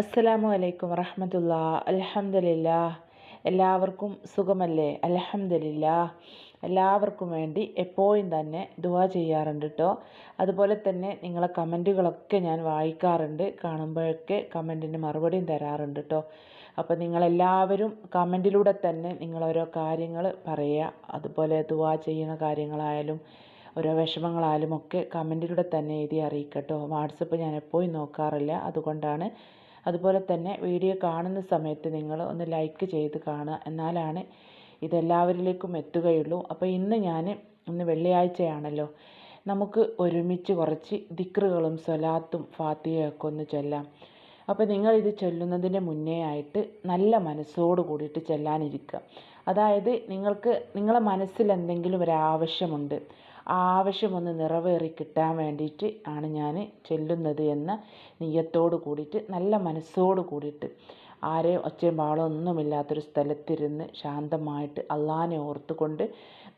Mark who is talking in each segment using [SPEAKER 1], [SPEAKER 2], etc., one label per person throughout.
[SPEAKER 1] അസ്സലാമു അലൈക്കും വറഹമത്തുള്ള. അലഹമില്ല എല്ലാവർക്കും സുഖമല്ലേ? അലഹമില്ല എല്ലാവർക്കും വേണ്ടി എപ്പോഴും തന്നെ ദുവാ ചെയ്യാറുണ്ട് കേട്ടോ അതുപോലെ തന്നെ നിങ്ങളെ കമന്റുകളൊക്കെ ഞാൻ വായിക്കാറുണ്ട്. കാണുമ്പോഴൊക്കെ കമന്റിന് മറുപടിയും തരാറുണ്ട് കേട്ടോ അപ്പോൾ നിങ്ങളെല്ലാവരും കമന്റിലൂടെ തന്നെ നിങ്ങളോരോ കാര്യങ്ങൾ പറയുക. അതുപോലെ ദുവാ ചെയ്യുന്ന കാര്യങ്ങളായാലും ഓരോ വിഷമങ്ങളായാലും ഒക്കെ കമന്റിലൂടെ തന്നെ എഴുതി അറിയിക്കട്ടോ വാട്സപ്പ് ഞാൻ എപ്പോഴും നോക്കാറില്ല. അതുകൊണ്ടാണ് അതുപോലെ തന്നെ വീഡിയോ കാണുന്ന സമയത്ത് നിങ്ങൾ ഒന്ന് ലൈക്ക് ചെയ്ത് കാണുക. എന്നാലാണ് ഇതെല്ലാവരിലേക്കും എത്തുകയുള്ളൂ. അപ്പോൾ ഇന്ന് ഞാൻ ഇന്ന് വെള്ളിയാഴ്ചയാണല്ലോ. നമുക്ക് ഒരുമിച്ച് കുറച്ച് ദിക്റുകളും സ്വലാത്തും ഫാത്തിഹയൊക്കെ ഒന്ന് ചൊല്ലാം. അപ്പോൾ നിങ്ങൾ ഇത് ചൊല്ലുന്നതിന് മുന്നേ ആയിട്ട് നല്ല മനസ്സോട് കൂടിയിട്ട് ചെല്ലാനിരിക്കുക. അതായത് നിങ്ങൾക്ക് നിങ്ങളെ മനസ്സിൽ എന്തെങ്കിലും ഒരു ആവശ്യമുണ്ട് ആവശ്യമൊന്ന് നിറവേറി കിട്ടാൻ വേണ്ടിയിട്ട് ആണ് ഞാൻ ചെല്ലുന്നത് എന്ന നീയത്തോട് കൂടിയിട്ട് നല്ല മനസ്സോട് കൂടിയിട്ട്. ആരെയും ഒച്ചയും ബാളോ ഒന്നുമില്ലാത്തൊരു സ്ഥലത്തിരുന്ന് ശാന്തമായിട്ട് അള്ളാനെ ഓർത്തുകൊണ്ട്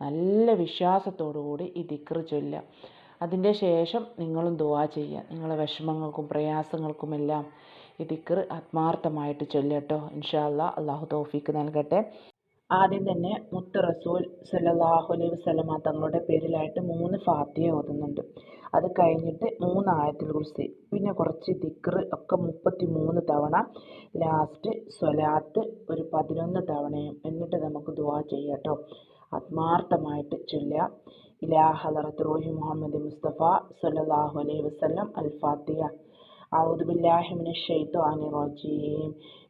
[SPEAKER 1] നല്ല വിശ്വാസത്തോടു കൂടി ഈ ദിക്റ് ചൊല്ലുക. അതിന്റെ ശേഷം നിങ്ങളും ദുവാ ചെയ്യുക. നിങ്ങളെ വിഷമങ്ങൾക്കും പ്രയാസങ്ങൾക്കുമെല്ലാം ഈ ദിക്റ് ആത്മാർത്ഥമായിട്ട് ചൊല്ലട്ടോ ഇൻഷാ അല്ലാ അള്ളാഹു തോഫിക്ക് നൽകട്ടെ. ആദ്യം തന്നെ മുത്ത് റസൂൽ സല്ലാഹു അലൈഹി വസ്ലമ തങ്ങളുടെ പേരിലായിട്ട് മൂന്ന് ഫാത്തിയ ഓതുന്നുണ്ട്. അത് കഴിഞ്ഞിട്ട് മൂന്ന് ആയത്തിൽ കുറിച്ച് പിന്നെ കുറച്ച് ദിക്ർ ഒക്കെ മുപ്പത്തി മൂന്ന് തവണ. ലാസ്റ്റ് സ്വലാത്ത് ഒരു പതിനൊന്ന് തവണയും. എന്നിട്ട് നമുക്ക് ദുവാ ചെയ്യാട്ടോ ആത്മാർത്ഥമായിട്ട് ചൊല്ലുക. ഇലാ ഹലറത്ത് റോഹി മുഹമ്മദ് മുസ്തഫ സല്ലാഹു അലൈഹി വസ്ലം അൽ ഫാത്തിയ ഔദു ബില്ലാഹി മിനശ്ശൈത്വാനിർ റജീം.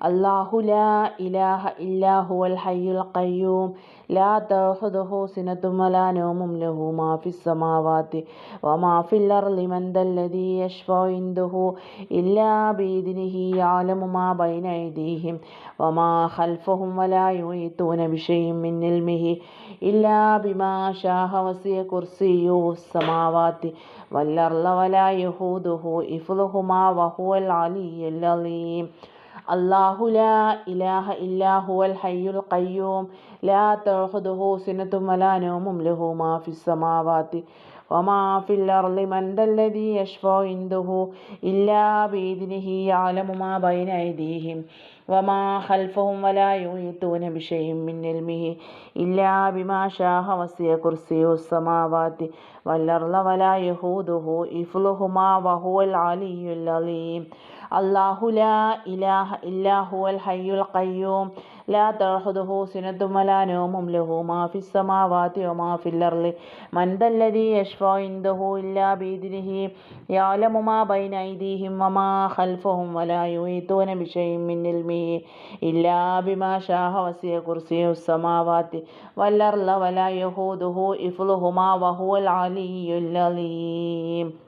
[SPEAKER 1] അള്ളാഹു ലാ ഇലാഹ ഇല്ലാഹു അൽ ഹയ്യുൽ ഖയ്യൂം. ലാ തഹുദുഹു സിനത്തും വലാ നൗമും ലഹു മാ ഫിസ് സമാവാതി വമാ ഫിൽ അർളി മൻ ദല്ലദി യശ്ഫഉ ഇൻദുഹു ഇല്ലാ ബിഇദ്നിഹി യഅലമു മാ ബൈന അയ്ദീഹിം വമാ ഖൽഫഹും വലാ യുഈതൂന ബിശൈഇൻ മിൻ ഇൽമിഹി ഇല്ലാ ബിമാ ശാഅ വസിയ കുർസിയുഹു السماوات والأرض ولا يهوده إفلهما وهو العلي العظيم الله لا إله إلا هو الحي القيوم لا تأخذه سنة ولا نوم له ما في السماوات وما في الأرض من ذا الذي يشفع عنده إلا بإذنه يعلم ما بين أيديهم وما خلفهم ولا يحيطون بشيء من علمه إلا بما شاء وسع كرسيه السماوات والأرض ولا يهوده إفلهما وهو العلي العظيم അള്ളാഹു ലാ ഇലാഹ ഇല്ലാഹു അൽ ഹയ്യുൽ ഖയ്യൂം. ലാ തഅഖുദുഹു തഹുദുഹു സിനത്തുമലാ നോമും. ലഹു മാഫി സമാവാതി ഒ മാഫിൽ അർളി. മൻദല്ലദി യഷ്ഫ ഇൻദഹു ഇല്ലാ ബീദിനിഹി. യാലമു മാ ബൈന ഐദീഹിം വമാ ഖൽഫഹും വലാ യുഹീതൂന ബിശൈഇൻ മിൻ ഇൽമിഹി ഇല്ലാ ബിമാ ഷാഹ വസിയ കുർസിയു വൽ والأرض വലാ يهوده إفلهما വഹുവൽ العلي العظيم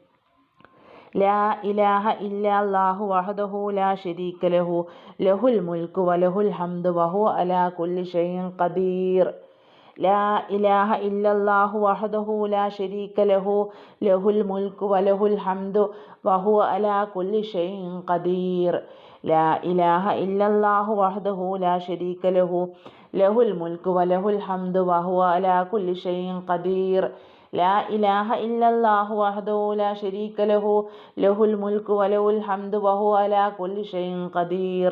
[SPEAKER 1] ലാ ഇലാഹ ഇല്ലാഹു വഹദഹു ലാ ശരീക ലഹു. ലഹുൽ മുൽക്ക് വലഹുൽ ഹംദു വഹു അലാ കുല്ലി ഷൈൻ ഖദീർ. ലാ ഇലാഹ ഇല്ലല്ലാഹു വഹദഹു ലാ ശരീക ലഹു. ലഹുൽ മുൽക്ക് വലഹുൽ ഹംദു വഹു അലാ കുല്ലി ഷൈൻ ഖദീർ. ലാ ഇലാഹ ഇല്ലല്ലാഹു വഹദഹു ലാ ശരീക ലഹു. ലഹുൽ മുൽക്ക് വലഹുൽ ഹംദു വഹു അലാ കുല്ലി ഷൈൻ ഖദീർ. ലാ ഇലാഹ ഇല്ലല്ലാഹു വഹദഹു ലാ ശരീക ലഹു ലഹുൽ മുൽക്കു വലഹുൽ ഹംദു വഹു അലാ കുല്ലി ഷൈഇൻ ഖദീർ.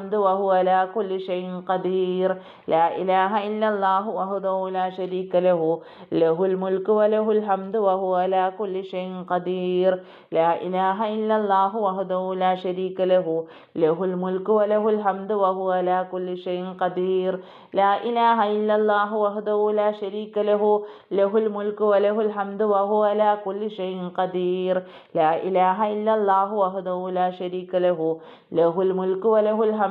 [SPEAKER 1] وهو على كل شيء قدير. لا إله إلا الله وحده لا شريك له. له الملك وله الحمد وهو على كل شيء قدير. لا إله إلا الله وحده لا شريك له. له الملك وله الحمد وهو على كل شيء قدير. لا إله إلا الله وحده لا شريك له. له الملك وله الحمد وهو على كل شيء قدير. لا إله إلا الله وحده لا شريك له. له الملك وله الحمد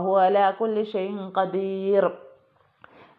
[SPEAKER 1] وهو على كل شيء قدير.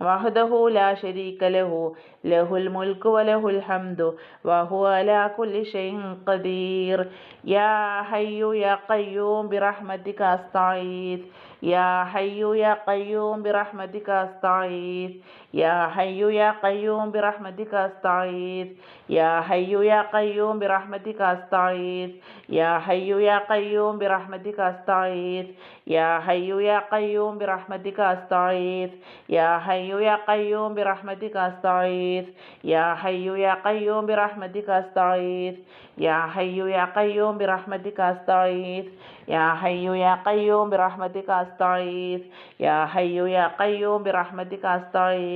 [SPEAKER 1] وحده لا شريك له له الملك وله الحمد وهو على كل شيء قدير يا حي يا قيوم برحمتك أستعيذ يا حي يا قيوم برحمتك أستعيذ يا حي يا قيوم برحمتك أستعيذ. يا حي يا قيوم برحمتك أستعيذ. يا حي يا قيوم برحمتك أستعيذ. يا حي يا قيوم برحمتك أستعيذ. يا حي يا قيوم برحمتك أستعيذ. يا حي يا قيوم برحمتك أستعيذ. يا حي يا قيوم برحمتك أستعيذ. يا حي يا قيوم برحمتك أستعيذ. يا حي يا قيوم برحمتك أستعيذ.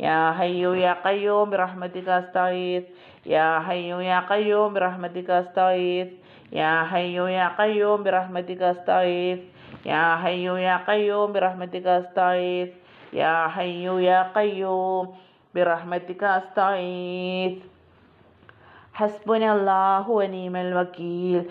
[SPEAKER 1] يا حي يا قيوم برحمتك أستعيذ يا حي يا قيوم برحمتك أستعيذ يا حي يا قيوم برحمتك أستعيذ يا حي يا قيوم برحمتك أستعيذ يا حي يا قيوم برحمتك أستعيذ حسبنا الله ونعم الوكيل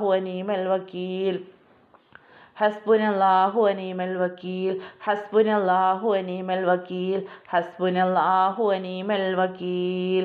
[SPEAKER 1] അല്ലാഹു അനീമൽ വക്കീൽ. ഹസ്ബുൻ അല്ലാഹു അനീമൽ വക്കീൽ. ഹസ്ബുൻ അല്ലാഹു അനീമൽ വക്കീൽ. ഹസ്ബുൻ അല്ലാഹു അനീമൽ വക്കീൽ.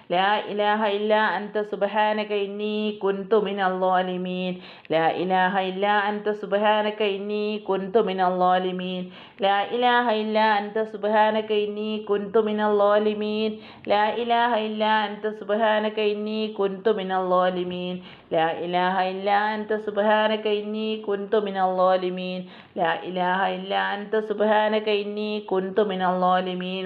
[SPEAKER 1] ലാ ഇലാഹ ഇല്ല അൻത സുബഹാനക ഇന്നി കുൻതു മിനൽ ളാലിമീൻ ലാ ഇലാഹ ഇല്ല അൻത സുബഹാനക ഇന്നി കുൻതു മിനൽ ളാലിമീൻ ലാ ഇലാഹ ഇല്ല അൻത സുബഹാനക ഇന്നി കുൻതു മിനൽ ളാലിമീൻ ലാ ഇലാഹ ഇല്ല അൻത സുബഹാനക ഇന്നി കുൻതു മിനൽ ളാലിമീൻ ലാ ഇലാഹ ഇല്ല അൻത സുബഹാനക ഇന്നി കുൻതു മിനൽ ളാലിമീൻ ലാ ഇലാഹ ഇല്ല അൻത സുബഹാനക ഇന്നി കുൻതു മിനൽ ളാലിമീൻ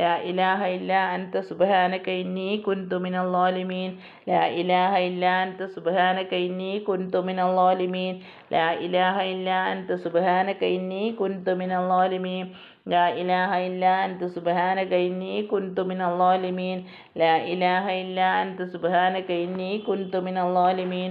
[SPEAKER 1] ലാ ഇലാഹ ഇല്ല അൻത സുബഹാനക ഇന്നി കുൻതു മിനൽ ലാലിമീൻ. ലാ ഇലാഹ ഇല്ല അൻത സുബഹാനക ഇന്നി കുൻതു മിനൽ ലാലിമീൻ. ലാ ഇലാഹ ഇല്ല അൻത സുബഹാനക ഇന്നി കുൻതു മിനൽ ലാലിമീൻ. لا إله إلا أنت سبحانك إني كنت من الظالمين لا إله إلا أنت سبحانك إني كنت من الظالمين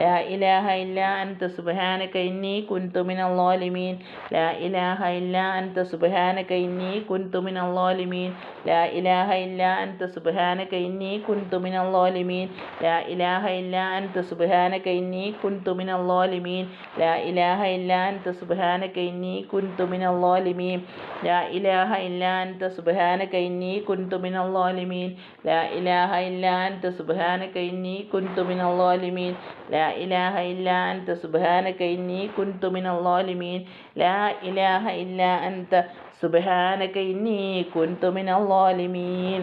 [SPEAKER 1] ലാ ഇലാഹ ഇല്ല അൻത സുബഹാനക ഇന്നി കുൻതു മിനൽ ളാലിമീൻ. ലാ ഇലാഹ ഇല്ല അൻത സുബഹാനക ഇന്നി കുൻതു മിനൽ ളാലിമീൻ. ലാ ഇലാഹ ഇല്ല അൻത സുബഹാനക ഇന്നി കുൻതു മിനൽ ളാലിമീൻ. ലാ ഇലാഹ ഇല്ല അൻത സുബഹാനക ഇന്നി കുൻതു മിനൽ ളാലിമീൻ. ലാ ഇലാഹ ഇല്ല അൻത സുബഹാനക ഇന്നി കുൻതു മിനൽ ളാലിമീൻ. ലാ ഇലാഹ ഇല്ല അൻത സുബഹാനക ഇന്നി കുൻതു മിനൽ ളാലിമീൻ. ലാ ഇലാഹ ഇല്ല അൻത സുബഹാനക ഇന്നി കുൻതു മിനൽ ളാലിമീൻ. ലാ ലാ ഇലാഹ ഇല്ല അൻത സുബാനക ഇന്നി കുൻതു മിനല്ലാലിമീൻ ലാ ഇലാഹ ഇല്ല അൻത സുബാനക ഇന്നി കുൻതു മിനല്ലാലിമീൻ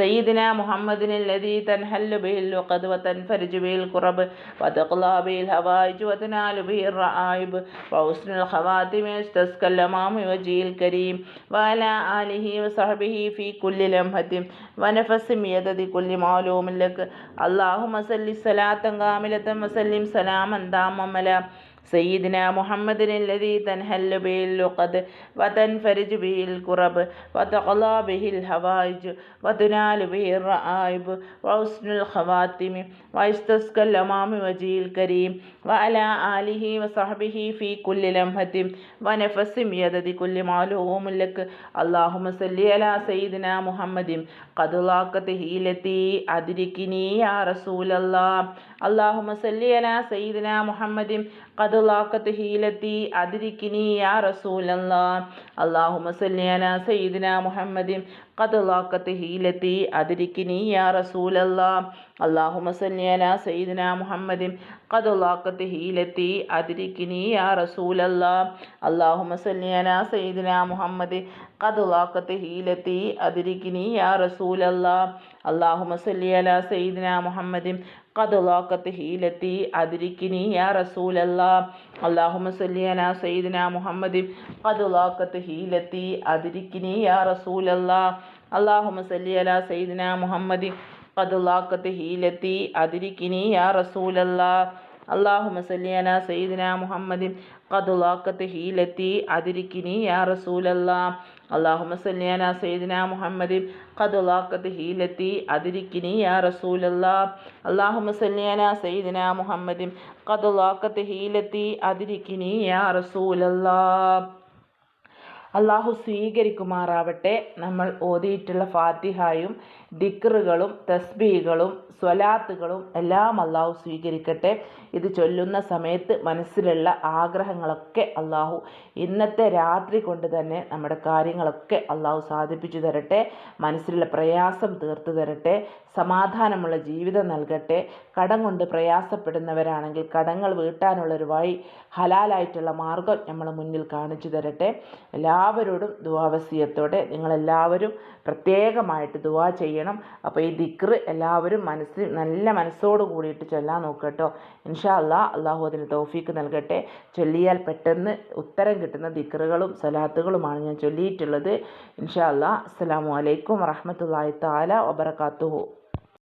[SPEAKER 1] سيدنا محمد الذي تنحل به اللقد وتنفرج به الكرب وتقضى به الهوائج وتنال به الرائب وحسن الخواتم يستسقى الأمام وجه الكريم وعلى آله وصحبه في كل لمحة ونفس بيدد كل معلوم لك اللهم صل صلاة كاملة وسلم سلاما داما على سيدنا محمد الذي تنحل به اللقد وتنفرج به الكرب وتقضى به الحوائج وتنال به الرائب وحسن الخواتم ويستسقى الأمام وجه الكريم وعلى آله وصحبه في كل لمحة ونفس بيدد كل معلوم لك اللهم صل على سيدنا محمد قد لاقت هيلتي أدركني يا رسول الله اللهم صل على سيدنا محمد قد لاقت هيلتي أدركني يا رسول الله اللهم صل على سيدنا محمد قد ضاقت هيلتي أدركني يا رسول الله اللهم صل على سيدنا محمد قد ضاقت هيلتي أدركني يا رسول الله اللهم صل على سيدنا محمد قد ضاقت هيلتي أدركني يا رسول الله اللهم صل على سيدنا محمد قد ضاقت هيلتي أدركني يا رسول الله اللهم صل على سيدنا محمد കതുലാക്കത്ത് ഹീലത്തി അതിരിക്കിനി യാ റസൂലല്ലാ അള്ളാഹുമ സല്ലിയന സയ്യിദിന മുഹമ്മദ് കതുലാക്കത്ത് ഹീലത്തി അതിരിക്കിനി യാ റസൂലല്ലാ അള്ളാഹുമ സല്ലിയല സയ്യിദിന മുഹമ്മദ് കതുലാക്കത്ത് ഹീലത്തി അതിരിക്കിനി യാ റസൂലല്ലാ അള്ളാഹുമ സല്ലിയന സയ്യിദിന മുഹമ്മദ് കതുലാക്കത്ത് ഹീലെത്തി. അതിരിക്കിനി യാ റസൂലല്ല. അള്ളാഹുമ സല്യാന സൈദിന മുഹമ്മദി. കതുലാക്കത്ത് ഹീലെത്തി. അതിരിക്കിനി യാ റസൂലല്ല. അള്ളാഹുമ സല്യാന സൈദിന മുഹമ്മദി. കതുലാക്കത്ത് ഹീലെത്തി. അതിരിക്കിനി യാ റസൂലല്ല. അള്ളാഹു സ്വീകരിക്കുമാറാവട്ടെ. നമ്മൾ ഓതിയിട്ടുള്ള ഫാത്തിഹായും ദിക്റുകളും തസ്ബീകളും സ്വലാത്തുകളും എല്ലാം അള്ളാഹു സ്വീകരിക്കട്ടെ. ഇത് ചൊല്ലുന്ന സമയത്ത് മനസ്സിലുള്ള ആഗ്രഹങ്ങളൊക്കെ അള്ളാഹു ഇന്നത്തെ രാത്രി കൊണ്ട് തന്നെ നമ്മുടെ കാര്യങ്ങളൊക്കെ അള്ളാഹു സാധിപ്പിച്ചു തരട്ടെ. മനസ്സിലുള്ള പ്രയാസം തീർത്തു തരട്ടെ. സമാധാനമുള്ള ജീവിതം നൽകട്ടെ. കടം കൊണ്ട് പ്രയാസപ്പെടുന്നവരാണെങ്കിൽ കടങ്ങൾ വീട്ടാനുള്ളൊരു വഴി ഹലാലായിട്ടുള്ള മാർഗം നമ്മളെ മുന്നിൽ കാണിച്ചു തരട്ടെ. എല്ലാവരോടും ദുവാവസ്യത്തോടെ നിങ്ങളെല്ലാവരും പ്രത്യേകമായിട്ട് ദുവാ ചെയ്യണം അപ്പോൾ ഈ ദിക്ർ എല്ലാവരും മനസ്സിൽ നല്ല മനസ്സോട് കൂടിയിട്ട് ചൊല്ലാൻ നോക്കട്ടോ. ഇൻഷാ അല്ലാ അള്ളാഹു അതിന് തോഫീക്ക് നൽകട്ടെ. ചൊല്ലിയാൽ പെട്ടെന്ന് ഉത്തരം കിട്ടുന്ന ദിക്റുകളും സലാത്തുകളുമാണ് ഞാൻ ചൊല്ലിയിട്ടുള്ളത്. ഇൻഷാ അല്ലാ അസ്സാം വലൈക്കും വറഹമത്തല്ലാഹി താല വബർക്കാത്തുഹു